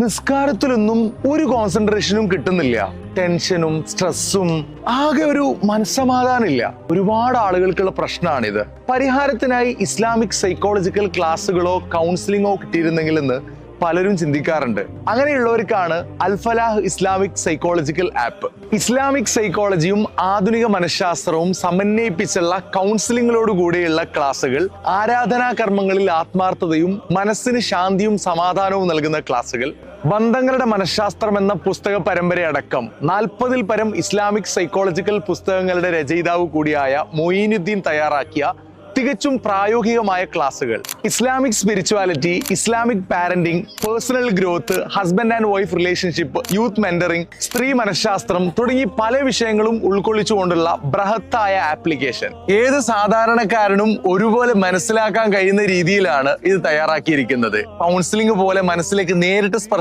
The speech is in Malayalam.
നിസ്കാരത്തിലൊന്നും ഒരു കോൺസെൻട്രേഷനും കിട്ടുന്നില്ല. ടെൻഷനും സ്ട്രെസ്സും ആകെ ഒരു മനസ്സമാധാനമില്ല. ഒരുപാട് ആളുകൾക്കുള്ള പ്രശ്നമാണിത്. പരിഹാരത്തിനായി ഇസ്ലാമിക് സൈക്കോളജിക്കൽ ക്ലാസ്സുകളോ കൗൺസിലിങ്ങോ കിട്ടിയിരുന്നെങ്കിൽ എന്ന് പലരും ചിന്തിക്കാറുണ്ട്. അങ്ങനെയുള്ളവർക്കാണ് Alfalah Islamic psychological app Islamic സൈക്കോളജിയും ആധുനിക മനഃശാസ്ത്രവും സമന്വയിപ്പിച്ചുള്ള കൗൺസിലിങ്ങിലോട് കൂടിയുള്ള ക്ലാസ്സുകൾ ആരാധനാ കർമ്മങ്ങളിൽ ആത്മാർത്ഥതയും മനസ്സിന് ശാന്തിയും സമാധാനവും നൽകുന്ന ക്ലാസ്സുകൾ ബന്ധങ്ങളുടെ മനഃശാസ്ത്രം എന്ന പുസ്തക പരമ്പരയടക്കം നാൽപ്പതിൽ പരം ഇസ്ലാമിക് സൈക്കോളജിക്കൽ പുസ്തകങ്ങളുടെ രചയിതാവ് കൂടിയായ മൊയ്നുദ്ദീൻ തയ്യാറാക്കിയ തികച്ചും പ്രായോഗികമായ ക്ലാസ്സുകൾ. Islamic spirituality Islamic parenting personal growth husband and wife relationship youth mentoring സ്ത്രീ മനഃശാസ്ത്രം തുടങ്ങി പല വിഷയങ്ങളും ഉൾക്കൊള്ളിച്ചുകൊണ്ടുള്ള ബൃഹത്തായ ആപ്ലിക്കേഷൻ ഏത് സാധാരണക്കാരനും ഒരുപോലെ മനസ്സിലാക്കാൻ കഴിയുന്ന രീതിയിലാണ് ഇത് തയ്യാറാക്കിയിരിക്കുന്നത്. കൗൺസിലിംഗ് പോലെ മനസ്സിലേക്ക് നേരിട്ട് സ്പർശ